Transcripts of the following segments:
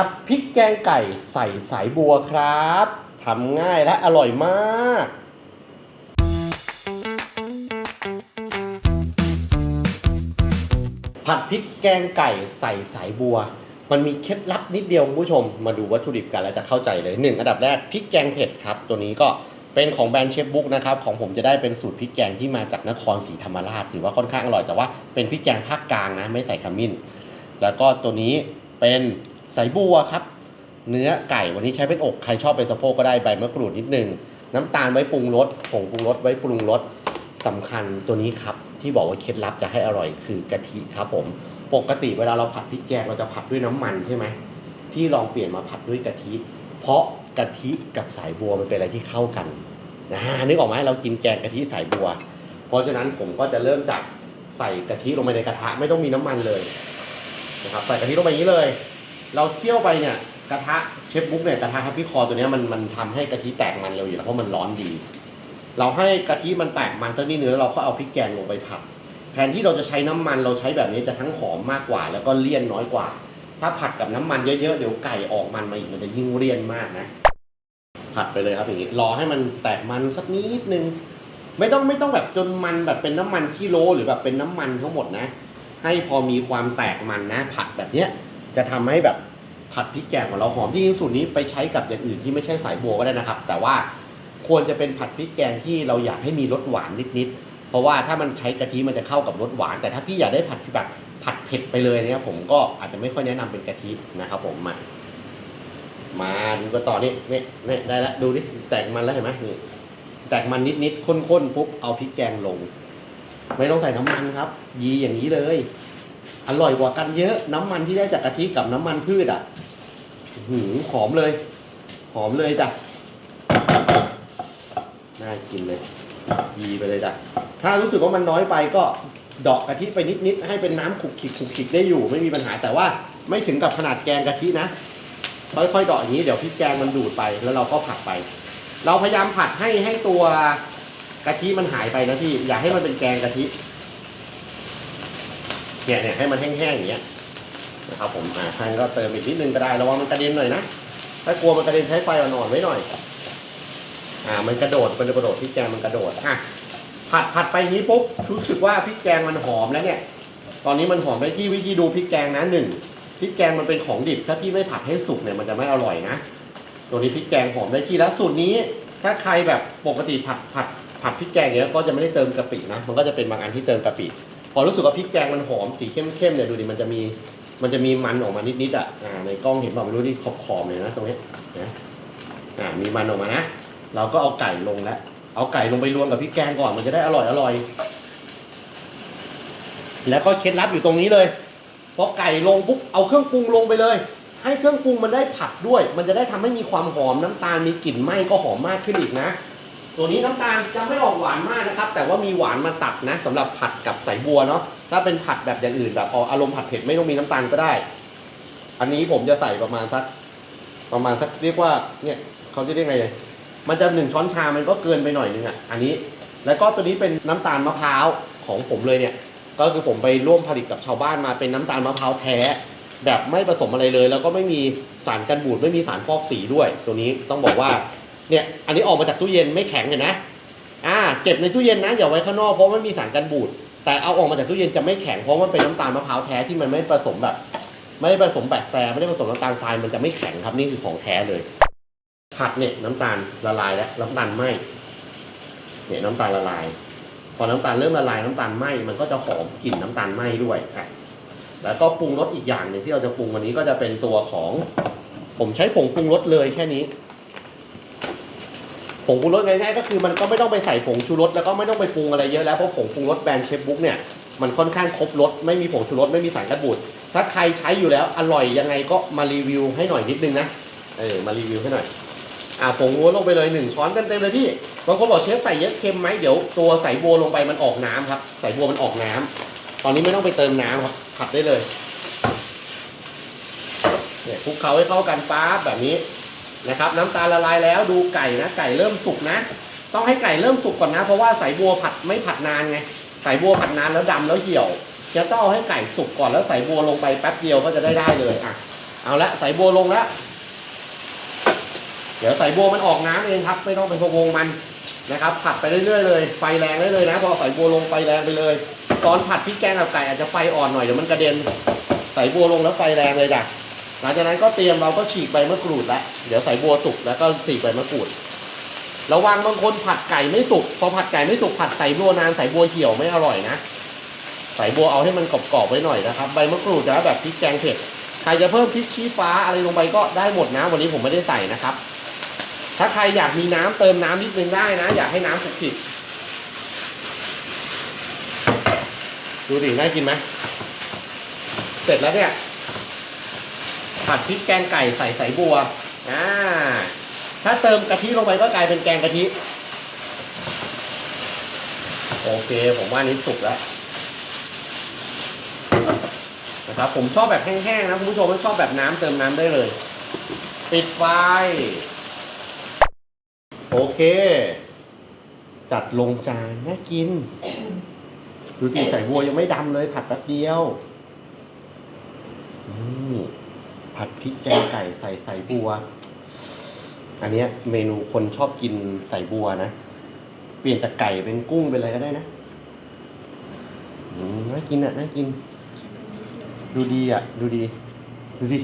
ผัดพริกแกงไก่ใส่สายบัวครับทำง่ายและอร่อยมาก ผัดพริกแกงไก่ใส่สายบัว มันมีเคล็ดลับนิดเดียวคุณผู้ชม มาดูวัตถุดิบกันแล้วจะเข้าใจเลยหนึ่งอันดับแรกพริกแกงเผ็ดครับ ตัวนี้ก็เป็นของแบรนด์เชฟบุ๊กนะครับของผมจะได้เป็นสูตรพริกแกงที่มาจากนครศรีธรรมราชถือว่าค่อนข้างอร่อยแต่ว่าเป็นพริกแกงภาคกลางนะไม่ใส่ขมิ้น แล้วก็ตัวนี้เป็น สายบัวครับ เนื้อไก่วันนี้ใช้เป็นอก ใครชอบเป็นสะโพกก็ได้ใบมะกรูดนิดนึง น้ำตาลไว้ปรุงรสผงปรุงรสไว้ปรุงรสสำคัญตัวนี้ครับ ที่บอกว่าเคล็ดลับจะให้อร่อยคือกะทิครับผมปกติเวลาเราผัดพริกแกงเราจะผัดด้วยน้ำมันใช่ไหมพี่ลองเปลี่ยนมาผัดด้วยกะทิ เพราะกะทิกับสายบัวมันเป็นอะไรที่เข้ากันนะนึกออกไหมเรากินแกงกะทิสายบัว เพราะฉะนั้นผมก็จะเริ่มจากใส่กะทิลงไปในกระทะไม่ต้องมีน้ำมันเลยนะครับใส่กะทิลงไปอย่างนี้เลย เราเคี่ยวไปเนี่ยกระทะเชฟบุ๊กเนี่ยกระทะแฮับพี่คอตัวเนี้ยมันมันทำให้กะทิแตกมันเร็วอยู่แล้วเพราะมันร้อนดี เราให้กะทิมันแตกมันสักนิดนึงแล้วเราก็เอาพริกแกงลงไปผัดแทนที่เราจะใช้น้ำมันเราใช้แบบนี้จะทั้งหอมมากกว่า แล้วก็เลี่ยนน้อยกว่า ถ้าผัดกับน้ำมันเยอะๆเดี๋ยวไก่ออกมันมาอีกมันจะยิ่งเลี่ยนมากนะ ผัดไปเลยครับอย่างนี้รอให้มันแตกมันสักนิดนึงไม่ต้องไม่ต้องแบบจนมันแบบเป็นน้ำมันที่โลหรือแบบเป็นน้ำมันทั้งหมดนะ ให้พอมีความแตกมันนะ ผัดแบบเนี้ยจะทำให้แบบ ผัดพริกแกงของเราหอมจริงๆสูตรนี้ไปใช้กับอย่างอื่นที่ไม่ใช่สายบัวก็ได้นะครับ แต่ว่าควรจะเป็นผัดพริกแกงที่เราอยากให้มีรสหวานนิดๆเพราะว่าถ้ามันใช้กะทิมันจะเข้ากับรสหวาน แต่ถ้าพี่อยากได้ผัดแบบผัดเผ็ดไปเลยเนี่ยผมก็อาจจะไม่ค่อยแนะนำเป็นกะทินะครับ ผมมา มาดูกันต่อนี่นี่นี่ได้ล้วดูดิแตกมันแล้วเห็นไหมนี่แตกมันนิดๆข้นๆปุ๊บเอาพริกแกงลง ไม่ต้องใส่น้ำมันครับ ยีอย่างนี้เลย อร่อยกว่ากันเยอะน้ำมันที่ได้จากกะทิกับน้ำมันพืชอะหือหอมเลย หอมเลยจ้ะน่ากินเลยยีไปเลยจ้ะถ้ารู้สึกว่ามันน้อยไปก็เดอกกะทิไปนิดๆให้เป็นน้ำขุกขิกขุกขิกได้อยู่ ไม่มีปัญหาแต่ว่าไม่ถึงกับขนาดแกงกะทินะค่อยๆเดาะอย่างนี้เดี๋ยวพริกแกงมันดูดไปแล้วเราก็ผัดไป เราพยายามผัดให้ให้ตัวกะทิมันหายไปนะพี่อย่าให้มันเป็นแกงกะทิ เนี่ยเนี่ยให้มันแห้งๆอย่างเงี้ยนะครับผมอ่าท่านก็เติมอีกนิดนึงก็ได้ระวังมันกระเด็นหน่อยนะถ้ากลัวมันกระเด็นใช้ไฟอ่อนๆไว้หน่อย อ่า มันกระโดดมันจะกระโดดพริกแกงมันกระโดดอะผัดผัดไปนี้ปุ๊บรู้สึกว่าพริกแกงมันหอมแล้วเนี่ย ตอนนี้มันหอมไปที่วิธีดูพริกแกงนะหนึ่งพริกแกงมันเป็นของดิบถ้าพี่ไม่ผัดให้สุกเนี่ยมันจะไม่อร่อยนะตัวนี้พริกแกงหอมได้ที่แล้วสูตรนี้ ถ้าใครแบบปกติผัดผัดผัดพริกแกงเนี้ยก็จะไม่ได้เติมกะปินะมันก็จะเป็นบางอันที่เติมกะปิ อรู้สึกว่าพริกแกงมันหอมสีเข้มๆเนี่ยดูดิมันจะมีมันจะมีมันออกมานิดๆอะอ่าในกล้องเห็นเปล่าไม่รู้ที่ขอบๆเลยนะตรงนี้นะอ่ามีมันออกมานะเราก็เอาไก่ลงแล้วเอาไก่ลงไปรวมกับพริกแกงก่อนมันจะได้อร่อยอร่อยแล้วก็เคล็ดลับอยู่ตรงนี้เลยพอไก่ลงปุ๊บเอาเครื่องปรุงลงไปเลย ให้เครื่องปรุงมันได้ผัดด้วย มันจะได้ทำให้มีความหอมน้ำตาลมีกลิ่นไหม้ก็หอมมากขึ้นอีกนะ ตัวนี้น้ำตาลจะไม่ออกหวานมากนะครับ แต่ว่ามีหวานมาตัดนะสำหรับผัดกับใส่บัวเนาะถ้าเป็นผัดแบบอย่างอื่นแบบออกอารมณ์ผัดเผ็ดไม่ต้องมีน้ำตาลก็ได้ อันนี้ผมจะใส่ประมาณสักประมาณสักเรียกว่าเนี่ยเขาจะเรียกไงเลยมันจะหนึ่งช้อนชา มันก็เกินไปหน่อยนึงอะ อันนี้ แล้วก็ตัวนี้เป็นน้ำตาลมะพร้าวของผมเลยเนี่ย ก็คือผมไปร่วมผลิตกับชาวบ้านมาเป็นน้ำตาลมะพร้าวแท้ แบบไม่ผสมอะไรเลย แล้วก็ไม่มีสารกันบูดไม่มีสารฟอกสีด้วย ตัวนี้ต้องบอกว่า เนี่ยอันนี้ออกมาจากตู้เย็นไม่แข็งเห็นนะอ่าเก็บในตู้เย็นนะอย่าไว้ข้างนอกเพราะมันมีสารกันบูดแต่เอาออกมาจากตู้เย็นจะไม่แข็งเพราะมันเป็นน้ำตาลมะพร้าวแท้ที่มันไม่ผสมแบบ ไม่ได้ผสมแบบแฟร์ไม่ได้ผสมน้ำตาลทรายมันจะไม่แข็งครับนี่คือของแท้เลยผัดเนี่ยน้ำตาลละลายแล้วน้ำตาลไหมเนี่ยน้ำตาลละลาย พอน้ำตาลเริ่มละลายน้ำตาลไหมมันก็จะหอมกลิ่นน้ำตาลไหมด้วยอะแล้วก็ปรุงรสอีกอย่างหนึ่งที่เราจะปรุงวันนี้ก็จะเป็นตัวของ ผมใช้ผงปรุงรสเลยแค่นี้ ผงปรุงรสง่ายๆก็คือมันก็ไม่ต้องไปใส่ผงชูรสแล้วก็ไม่ต้องไปปรุงอะไรเยอะแล้วเพราะผงปรุงรสแบรนด์เชฟบุ๊กเนี่ยมันค่อนข้างครบรสไม่มีผงชูรสไม่มีสารกันบูดถ้าใครใช้อยู่แล้วอร่อยยังไงก็มารีวิวให้หน่อยนิดนึงนะเออมารีวิวให้หน่อยอ่าผงวัวลงไปเลยหนึ่งช้อนเต็มๆเลยพี่บางคนบอกเชฟใส่เยอะเค็มไหมเดี๋ยวตัวใส่บัวลงไปมันออกน้ำครับใส่บัวมันออกน้ำตอนนี้ไม่ต้องไปเติมน้ำครับผัดได้เลยเนี่ยคลุกเคล้าให้เข้ากันป๊าบแบบนี้ นะครับน้ำตาลละลายแล้วดูไก่นะไก่เริ่มสุกนะ ต้องให้ไก่เริ่มสุกก่อนนะ เพราะว่าใส่บัวผัดไม่ผัดนานไงใส่บัวผัดนานแล้วดำแล้วเหี่ยว จะต้องเอาให้ไก่สุกก่อนแล้วใส่บัวลงไปแป๊บเดียวก็จะได้ได้เลยอะเอาละใส่บัวลงแล้วเดี๋ยวใส่บัวมันออกน้ำเองครับ ไม่ต้องไปพะวงมันนะครับ ผัดไปเรื่อยๆเลยไฟแรงได้เลยนะพอใส่บัวลงไฟแรงไปเลย ตอนผัดพริกแกงกับไก่อาจจะไฟอ่อนหน่อยเดี๋ยวมันกระเด็นใส่บัวลงแล้วไฟแรงเลยจ้ะหลังจากนั้นก็เตรียมเราก็ฉีกใบมะกรูดแล้ว เดี๋ยวใส่บัวสุกแล้วก็ฉีใบมะกรูดระวังบางคนผัดไก่ไม่สุกพอผัดไก่ไม่สุกผัดใส่บัวนานใส่บัวเหี่ยวไม่อร่อยนะใส่บัวเอาให้มันกรอบๆไว้หน่อยนะครับใบมะกรูดจะแบบพริกแกงเผ็ดใครจะเพิ่มพริกชี้ฟ้าอะไรลงไปก็ได้หมดนะ วันนี้ผมไม่ได้ใส่นะครับ ถ้าใครอยากมีน้ำเติมน้ำนิดนึงได้นะ อยากให้น้ำสุกผิดดูดิน่ากินไหมเสร็จแล้วเนี่ยผัดพริกแกงไก่ใส่ใส่บัว อ่าถ้าเติมกะทิลงไปก็กลายเป็นแกงกะทิ โอเค ผมว่านี้สุกแล้วนะครับผมชอบแบบแห้งๆนะคุณผู้ชมไม่ชอบแบบน้ำเติมน้ำได้เลย ปิดไฟโอเค จัดลงจานน่ากิน ดูสิใส่บัวยังไม่ดำเลยผัดแป๊บเดียวนี่ ผัดพริกแกงไก่ใส่ใส่บัว อันนี้เมนูคนชอบกินใส่บัวนะ เปลี่ยนจากไก่เป็นกุ้งเป็นอะไรก็ได้นะน่ากินอะน่ากิน ดูดีอะ ดูดี ดูสิ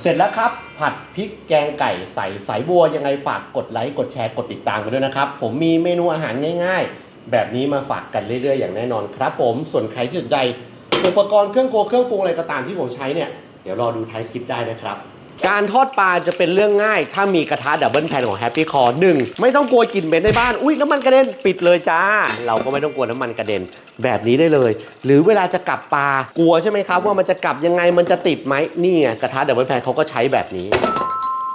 เสร็จแล้วครับ ผัดพริกแกงไก่ใส่สายบัวยังไงฝากกดไลค์กดแชร์กดติดตามกันด้วยนะครับ ผมมีเมนูอาหารง่าย ๆ แบบนี้มาฝากกันเรื่อยๆ อย่างแน่นอนครับ ผมส่วนใครที่สนใจอุปกรณ์เครื่องโกเครื่องปรุงอะไรก็ตามที่ผมใช้เนี่ย ดี๋ยวรอดูท้ายคลิปได้นะครับการทอดปลาจะเป็นเรื่องง่าย ถ้ามีกระทะดับเบิลแพนของแฮปปี้คอร์หนึ่งไม่ต้องกลัวกลิ่นเหม็นในบ้าน อุ้ยน้ำมันกระเด็นปิดเลยจ้า เราก็ไม่ต้องกลัวน้ำมันกระเด็นแบบนี้ได้เลย หรือเวลาจะกลับปลากลัวใช่ไหมครับ ว่ามันจะกลับยังไงมันจะติดไหมนี่ไงกระทะดับเบิลแพนเขาก็ใช้แบบนี้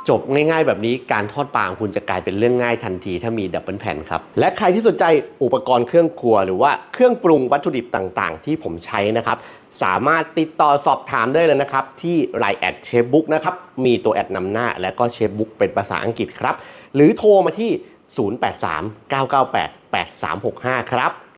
จบง่ายๆ แบบนี้การทอดปลาของคุณจะกลายเป็นเรื่องง่ายทันทีถ้ามีดับเบิลแผ่นครับ และใครที่สนใจอุปกรณ์เครื่องครัว หรือว่าเครื่องปรุงวัตถุดิบต่างๆ ที่ผมใช้นะครับ สามารถติดต่อสอบถามได้เลยนะครับ ที่ Line แอดเชฟบุ๊กนะครับ มีตัวแอดนำหน้า และก็เชฟบุ๊กเป็นภาษาอังกฤษครับ หรือโทรมาที่ 0839988365 ครับ